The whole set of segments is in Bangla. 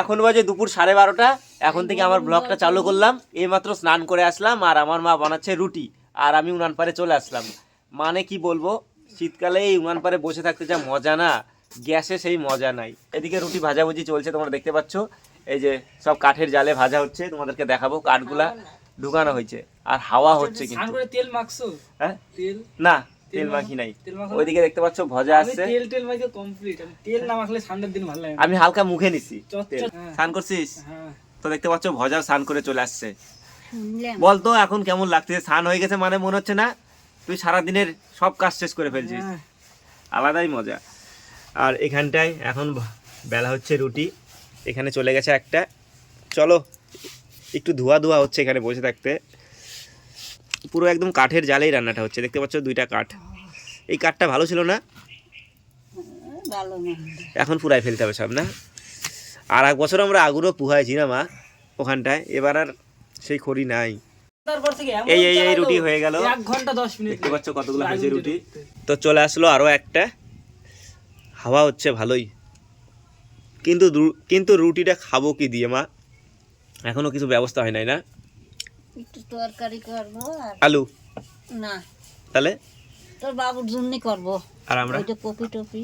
এখন বাজে দুপুর সাড়ে বারোটা। এখন থেকে আমার ব্লগটা চালু করলাম। এইমাত্র স্নান করে আসলাম আর আমার মা বানাচ্ছে রুটি। আর আমি উনান পারে চলে আসলাম। মানে কি বলব শীতকালে এই উনান পারে বসে থাকতে যা মজা না গ্যাসে সেই মজা নাই। এদিকে রুটি ভাজাভুজি চলছে তোমরা দেখতে পাচ্ছ। এই যে সব কাঠের জালে ভাজা হচ্ছে তোমাদেরকে দেখাবো কাঠগুলা ঢুকানো হয়েছে। আর হাওয়া হচ্ছে কিন্তু। তেল মাখছো? হ্যাঁ? তেল? না তেল মাখি নাই? ওইদিকে দেখতে পাচ্ছ ভজা আমি তেল তেল মাখে কমপ্লিট আমি তেল না মাখলে ঠান্ডার দিন ভালো লাগে আমি হালকা মুখে নিছি হ্যাঁ। স্নান করছিস? হ্যাঁ। তো দেখতে পাচ্ছ ভজা স্নান করে চলে আসছে। বলতো এখন কেমন লাগছে স্নান হয়ে গেছে মানে মনে হচ্ছে না? তুই সারা দিনের সব কাজ শেষ করে ফেলছিস। হ্যাঁ। আলাদাই মজা। আর এখানটায় এখন বেলা হচ্ছে রুটি। এখানে চলে গেছে একটা। চলো একটু ধোয়া ধোয়া হচ্ছে এখানে বসে থাকতে। পুরো একদম কাঠের জালেই রান্নাটা হচ্ছে। দেখতে পাচ্ছ দুইটা কাঠ। এই কাঠটা ভালো ছিল না? এখন পুরাই ফেলতে হবে সব না? আর এক বছর আমরা আগুনও পুহাইছি না মা ওখানটায়। এবার আর সেই খড়ি নাই। এই এই এই রুটি হয়ে গেল। এক ঘণ্টা দশ মিনিট। দেখতে পাচ্ছ কতগুলো হয়েছে রুটি। তো চলে আসলো আরও একটা। হাওয়া হচ্ছে ভালোই। কিন্তু কিন্তু রুটিটা খাব কি দিয়ে মা? এখনও কিছু ব্যবস্থা হয় নাই না? একটু তরকারি করব আর আলু? না। তাহলে? তোর বাবুর জন্য করব। আর আমরা? ওই যে কপি টপি।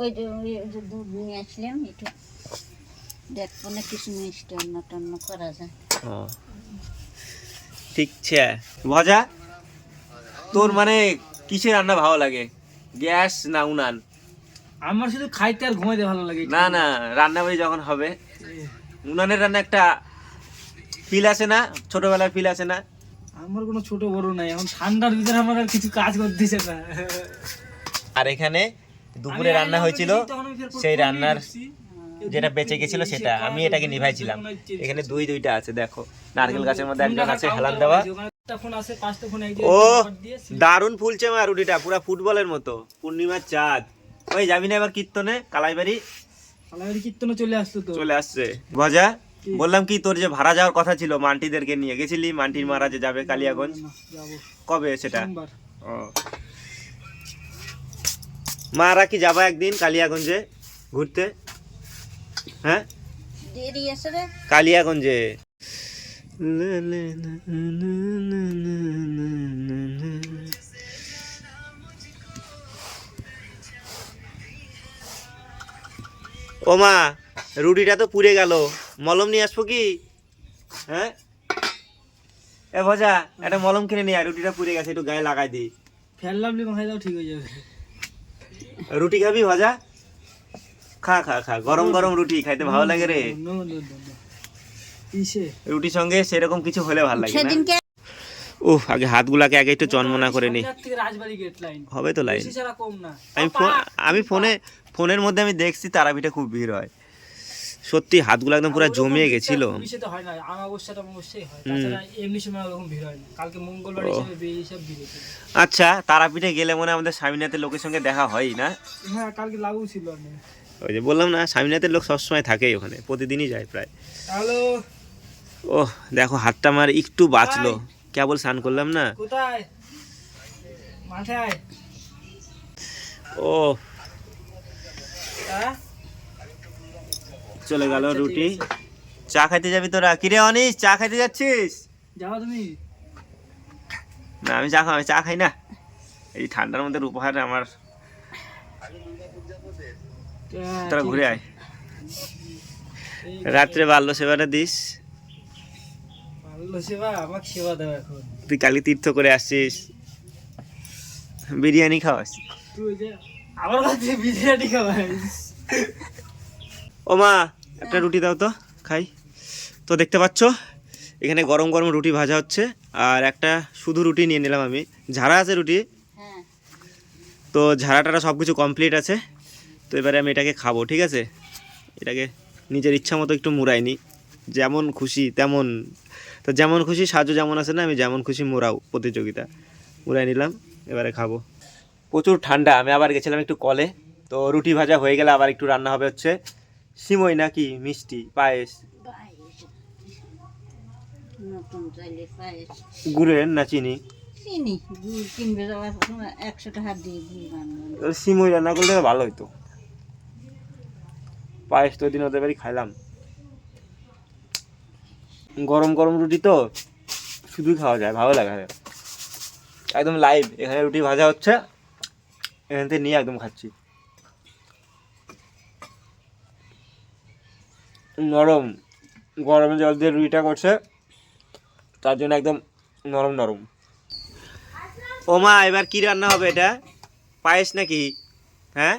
ওই যে ওই যে দুধ নিয়ে আসলাম একটু দেখব না কিছু মিষ্টি অন্য টন্য করা যায়। ঠিক আছে ভজা তোর মানে কিসের রান্না ভালো লাগে? গ্যাস না উনান? আমার শুধু খাইতে আর ঘুমাইতে ভালো লাগে। না না রান্না বাড়ি যখন হবে উনানের রান্না একটা ফিল আসে না? ছোটবেলার ফিল আসে না? আমার কোনো ছোট বড় নাই এখন ঠান্ডার ভিতরে আমার আর কিছু কাজ করতেছে না। আর এখানে দুপুরে রান্না হয়েছিল সেই রান্নার যেটা বেঁচে গেছিল সেটা আমি এটাকে নিভাইছিলাম। এখানে দুই দুইটা আছে দেখো। নারকেল গাছের মধ্যে একজন আছে হেলান দেওয়া ও দারুণ ফুলছে মা রুটিটা পুরা ফুটবলের মতো পূর্ণিমার চাঁদ। ওই যাবি না এবার কীর্তনে? কালাইবাড়ি? আলাদা কীর্তনে চলে আসতো তো। চলে আসছে। ভজা বললাম কি তোর যে ভাড়া যাওয়ার কথা ছিল মান্টিদেরকে নিয়ে গেছিলি? মান্টির মারা যে যাবে কালিয়াগঞ্জ? কবে সেটা? ও। মারা কি যাবা একদিন কালিয়াগঞ্জে ঘুরতে? হ্যাঁ? দেরি আছে রে। কালিয়াগঞ্জে। ও মা রুটিটা তো পুড়ে গেল। মলম নিয়ে আসব কি? হ্যাঁ? এ ভজা একটা মলম কিনে নিয়ে রুটিটা পুড়ে গেছে একটু গায়ে লাগাই দিই ফেললাম লিখুন খাই দাও ঠিক হয়ে যাবে। রুটি খাবি ভজা? খা খা খা গরম গরম রুটি খাইতে ভালো লাগে রে। নো নো নো নো ইসে। রুটির সঙ্গে সেরকম কিছু হলে ভালো লাগে না। উফ আগে হাতগুলাকে আগে একটু চনমনা করে নি। সন্ধ্যার থেকে রাজবাড়ি গেট লাইন হবে তো লাইন না। আমি ফোন আমি ফোনে ফোনের মধ্যে আমি দেখছি তারাপীঠে খুব ভিড় হয়। সত্যি হাতগুলো একদম পুরো জমিয়ে গেছিল। তো হয় না আমাবস্যাটা অবশ্যই হয়। তাছাড়া এমনি সময় ওরকম ভিড় হয় না। কালকে মঙ্গলবার হিসেবে সব ভিড় আচ্ছা তারাপীঠে গেলে মনে আমাদের স্বামীনাথের লোকের সঙ্গে দেখা হয় না? হ্যাঁ কালকে ছিল ওই যে বললাম না স্বামীনাথের লোক সবসময় থাকেই ওখানে প্রতিদিনই যায় প্রায়। হ্যালো ওহ দেখো হাতটা আমার একটু বাঁচলো। কেবল স্নান করলাম না। কোথায়? মাঠে আয় ও হ্যাঁ? চলে গেল আচ্ছা, রুটি। চা খাইতে যাবি তোরা? কিরে অনিস চা খাইতে যাচ্ছিস? যাও তুমি। না আমি চা আমি চা খাই না। এই ঠান্ডার মধ্যে উপহার আমার। তোরা ঘুরে আয়। রাত্রে বাল্য সেবাটা দিস। তুই কালি তীর্থ করে আসছিস। বিরিয়ানি খাওয়াস। আমার কাছে বিরিয়ানি খাওয়াই ও মা একটা রুটি দাও তো খাই। তো দেখতে পাচ্ছ এখানে গরম গরম রুটি ভাজা হচ্ছে আর একটা শুধু রুটি নিয়ে নিলাম আমি। ঝাড়া আছে রুটি? হ্যাঁ। তো ঝাড়াটারা সব কিছু কমপ্লিট আছে তো এবারে আমি এটাকে খাব ঠিক আছে? এটাকে নিজের ইচ্ছা মতো একটু মুড়াই নি। যেমন খুশি তেমন। তো যেমন খুশি সাজু যেমন আছে না আমি যেমন খুশি মোড়াও প্রতিযোগিতা। মুড়াই নিলাম এবারে খাব। প্রচুর ঠান্ডা আমি আবার গেছিলাম একটু কলে তো রুটি ভাজা হয়ে গেলে আবার একটু রান্না হবে হচ্ছে। সিমই নাকি মিষ্টি পায়েস? গুড়ের না চিনি? চিনি গুড় কিনবে একশো টাকা দিয়ে গুড় বানানো সিমই রান্না করলে ভালো হতো পায়েস তো দিন ওদের বাড়ি খাইলাম। গরম গরম রুটি তো শুধুই খাওয়া যায় ভালো লাগে একদম লাইভ এখানে রুটি ভাজা হচ্ছে এখান থেকে নিয়ে একদম খাচ্ছি। নরম গরমে জল দিয়ে রুটিটা করছে। তার জন্য একদম নরম নরম। ও মা এবার কি রান্না হবে এটা? পায়েস নাকি? হ্যাঁ?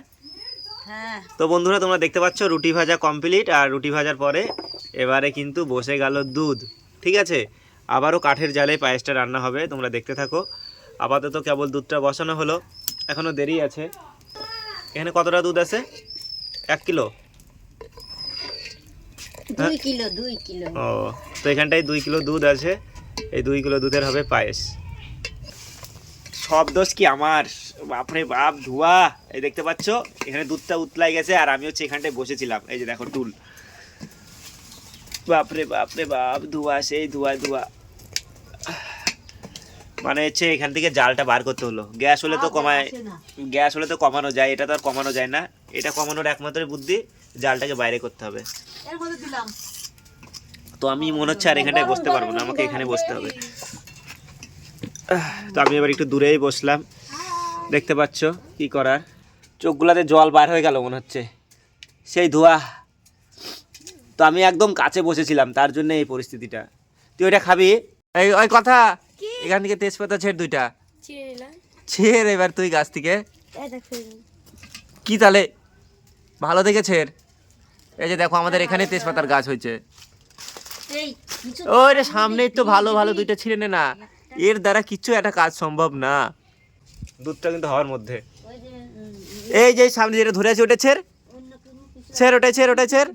হ্যাঁ। তো বন্ধুরা তোমরা দেখতে পাচ্ছ রুটি ভাজা কমপ্লিট আর রুটি ভাজার পরে এবারে কিন্তু বসে গেল দুধ। ঠিক আছে? আবারও কাঠের জালে পায়েসটা রান্না হবে তোমরা দেখতে থাকো। আপাতত কেবল দুধটা বসানো হলো। এখনও দেরি আছে। এখানে কতটা দুধ আছে? এক কিলো? দুই কিলো দুই কিলো। ও তো এখানটায় দুই কিলো দুধ আছে। এই দুই কিলো দুধের হবে পায়েস। সব দোষ কি আমার? বাপরে বাপ ধোয়া। এই দেখতে পাচ্ছ? এখানে দুধটা উতলাই গেছে আর আমি হচ্ছে এখানটায় বসেছিলাম। এই যে দেখো টুল। বাপরে বাপরে বাপ ধোয়া সেই ধোয়া ধোয়া। মানে হচ্ছে এখান থেকে জালটা বার করতে হলো। গ্যাস হলে তো কমায় গ্যাস হলে তো কমানো যায় এটা তো আর কমানো যায় না। এটা কমানোর একমাত্র বুদ্ধি জালটাকে বাইরে করতে হবে। তো আমি মনে হচ্ছে আর এখানটায় বসতে পারব না আমাকে এখানে বসতে হবে। তো আমি এবার একটু দূরেই বসলাম। দেখতে পাচ্ছ কি করার? চোখগুলাতে জল বার হয়ে গেল মনে হচ্ছে। সেই ধোয়া। তো আমি একদম কাছে বসেছিলাম তার জন্য এই পরিস্থিতিটা। তুই ওইটা খাবি? এই ওই কথা এখান থেকে তেজপাতা ছেড় দুইটা। ছেড় এবার তুই গাছ থেকে। কি তাহলে ভালো দেখে ছেড়। এই যে দেখো আমাদের এখানে তেজপাতার গাছ হয়েছে। এই ওই রে সামনেই তো ভালো ভালো দুইটা ছিঁড়ে নে না। এর দ্বারা কিচ্ছু একটা কাজ সম্ভব না। দুধটা কিন্তু হওয়ার মধ্যে। ওই যে এই যে সামনে যেটা ধরে আছে ওটা ছেড়। কিছু ছেড় ওটাই ছেড় ওটাই ছেড়।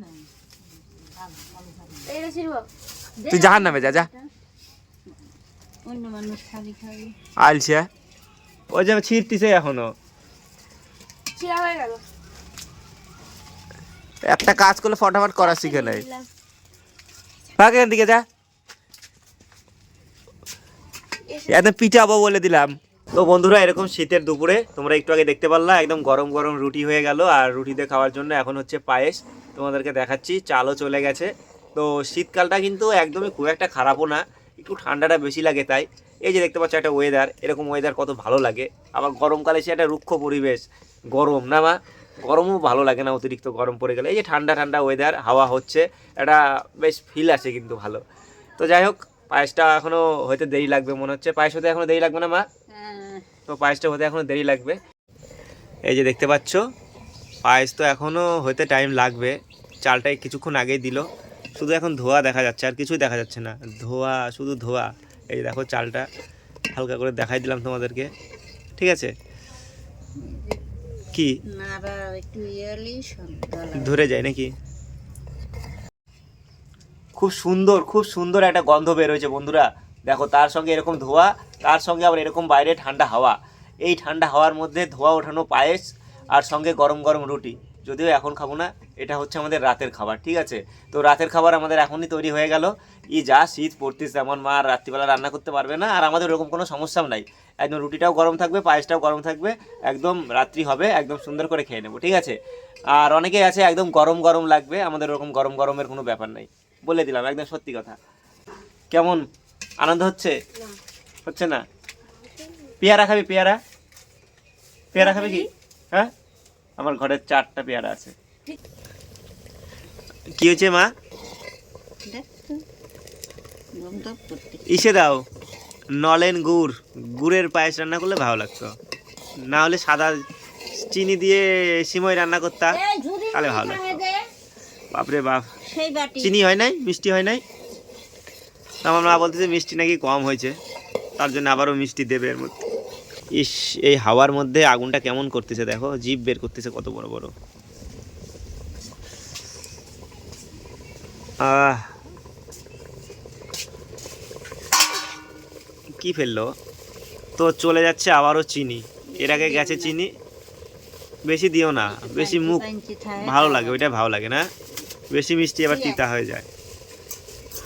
তুই জাহান নামে যা যা। আলছিয়া ওই যে ছিঁড়তিছে এখনও। একটা কাজ করলে ফটাফট করা শিখে নেয়। ভাগ দিকে যা। একদম পিঠাবো বলে দিলাম। তো বন্ধুরা, এরকম শীতের দুপুরে তোমরা একটু আগে দেখতে পারলা, একদম গরম গরম রুটি হয়ে গেল আর রুটিতে খাওয়ার জন্য এখন হচ্ছে পায়েস। তোমাদেরকে দেখাচ্ছি, চালও চলে গেছে। তো শীতকালটা কিন্তু একদমই খুব একটা খারাপও না, একটু ঠান্ডাটা বেশি লাগে তাই। এই যে দেখতে পাচ্ছ একটা ওয়েদার এরকম ওয়েদার কত ভালো লাগে। আবার গরমকালে সে একটা রুক্ষ পরিবেশ, গরম না মা? গরমও ভালো লাগে না অতিরিক্ত গরম পড়ে গেলে। এই যে ঠান্ডা ঠান্ডা ওয়েদার হাওয়া হচ্ছে একটা বেশ ফিল আসে কিন্তু ভালো। তো যাই হোক পায়েসটা এখনও হতে দেরি লাগবে মনে হচ্ছে। পায়েস হতে এখনও দেরি লাগবে না মা? হ্যাঁ, তো পায়েসটা হতে এখনও দেরি লাগবে। এই যে দেখতে পাচ্ছ পায়েস তো এখনও হতে টাইম লাগবে। চালটাই কিছুক্ষণ আগেই দিল। শুধু এখন ধোয়া দেখা যাচ্ছে আর কিছুই দেখা যাচ্ছে না। ধোয়া শুধু ধোয়া। এই দেখো চালটা হালকা করে দেখাই দিলাম তোমাদেরকে। ঠিক আছে? কি? ধরে যায় নাকি? খুব সুন্দর খুব সুন্দর একটা গন্ধ বের হয়েছে বন্ধুরা। দেখো তার সঙ্গে এরকম ধোয়া তার সঙ্গে আবার এরকম বাইরে ঠান্ডা হাওয়া। এই ঠান্ডা হাওয়ার মধ্যে ধোয়া ওঠানো পায়েস আর সঙ্গে গরম গরম রুটি। যদিও এখন খাব না এটা হচ্ছে আমাদের রাতের খাবার ঠিক আছে? তো রাতের খাবার আমাদের এখনই তৈরি হয়ে গেল। ই যা শীত পড়তেছে আমার মা আর রাত্রিবেলা রান্না করতে পারবে না আর আমাদের ওরকম কোনো সমস্যাও নাই। একদম রুটিটাও গরম থাকবে পায়েসটাও গরম থাকবে একদম রাত্রি হবে একদম সুন্দর করে খেয়ে নেব ঠিক আছে? আর অনেকেই আছে একদম গরম গরম লাগবে আমাদের ওরকম গরম গরমের কোনো ব্যাপার নাই। বলে দিলাম একদম সত্যি কথা। কেমন? আনন্দ হচ্ছে? হচ্ছে না? পেয়ারা খাবি পেয়ারা? পেয়ারা খাবি কি? হ্যাঁ? আমার ঘরের চারটা পেয়ারা আছে। কি হয়েছে মা? ইসে দাও। নলেন গুড়। গুড়ের পায়েস রান্না করলে ভালো লাগতো। না হলে সাদা চিনি দিয়ে সিমই রান্না করতা তাহলে ভালো লাগতো। বাপরে বাপ চিনি হয় নাই? মিষ্টি হয় নাই? আমার মা বলতেছে মিষ্টি নাকি কম হয়েছে। তার জন্য আবারও মিষ্টি দেবে এর মধ্যে। ইস এই হাওয়ার মধ্যে আগুনটা কেমন করতেছে দেখো? জিভ বের করতেছে কত বড় বড়। কি ফেলল? তো চলে যাচ্ছে আবারও চিনি। এর আগে গেছে চিনি। বেশি দিও না। বেশি মুখ ভালো লাগে ওইটা ভালো লাগে না? বেশি মিষ্টি আবার তিতা হয়ে যায়।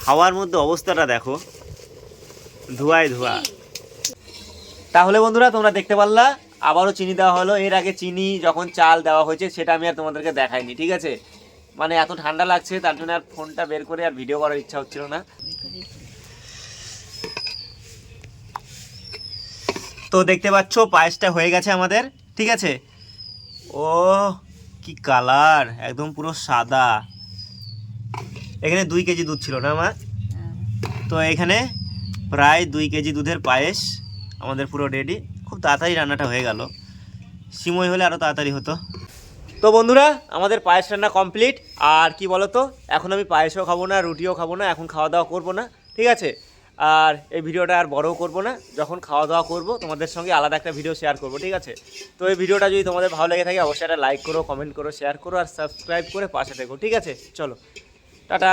হাওয়ার মধ্যে অবস্থাটা দেখো। ধোঁয়ায় ধোয়া। তাহলে বন্ধুরা, তোমরা দেখতে পারলা, আবারও চিনি দেওয়া হলো। এর আগে চিনি যখন চাল দেওয়া হয়েছে, সেটা আমি আর তোমাদেরকে দেখাইনি, ঠিক আছে? মানে এত ঠান্ডা লাগছে, তার জন্য আর ফোনটা বের করে আর ভিডিও করার ইচ্ছা হচ্ছিল না। তো দেখতে পাচ্ছ, পায়েসটা হয়ে গেছে আমাদের, ঠিক আছে? ও, কি কালার একদম পুরো সাদা। এখানে দুই কেজি দুধ ছিল না হ্যাঁ। তো এখানে প্রায় দুই কেজি দুধের পায়েস আমাদের পুরো রেডি খুব তাড়াতাড়ি রান্নাটা হয়ে গেল। সিমই হলে আরও তাড়াতাড়ি হতো। তো বন্ধুরা, আমাদের পায়েস রান্না কমপ্লিট আর কি বলো তো এখন আমি পায়েসও খাব না, রুটিও খাব না, এখন খাওয়া দাওয়া করব না, ঠিক আছে? আর এই ভিডিওটা আর বড়ও করব না, যখন খাওয়া দাওয়া করব, তোমাদের সঙ্গে আলাদা একটা ভিডিও শেয়ার করব, ঠিক আছে? তো এই ভিডিওটা যদি তোমাদের ভালো লেগে থাকে, অবশ্যই একটা লাইক করো কমেন্ট করো শেয়ার করো, আর সাবস্ক্রাইব করে পাশে থেকো, ঠিক আছে? চলো, টাটা!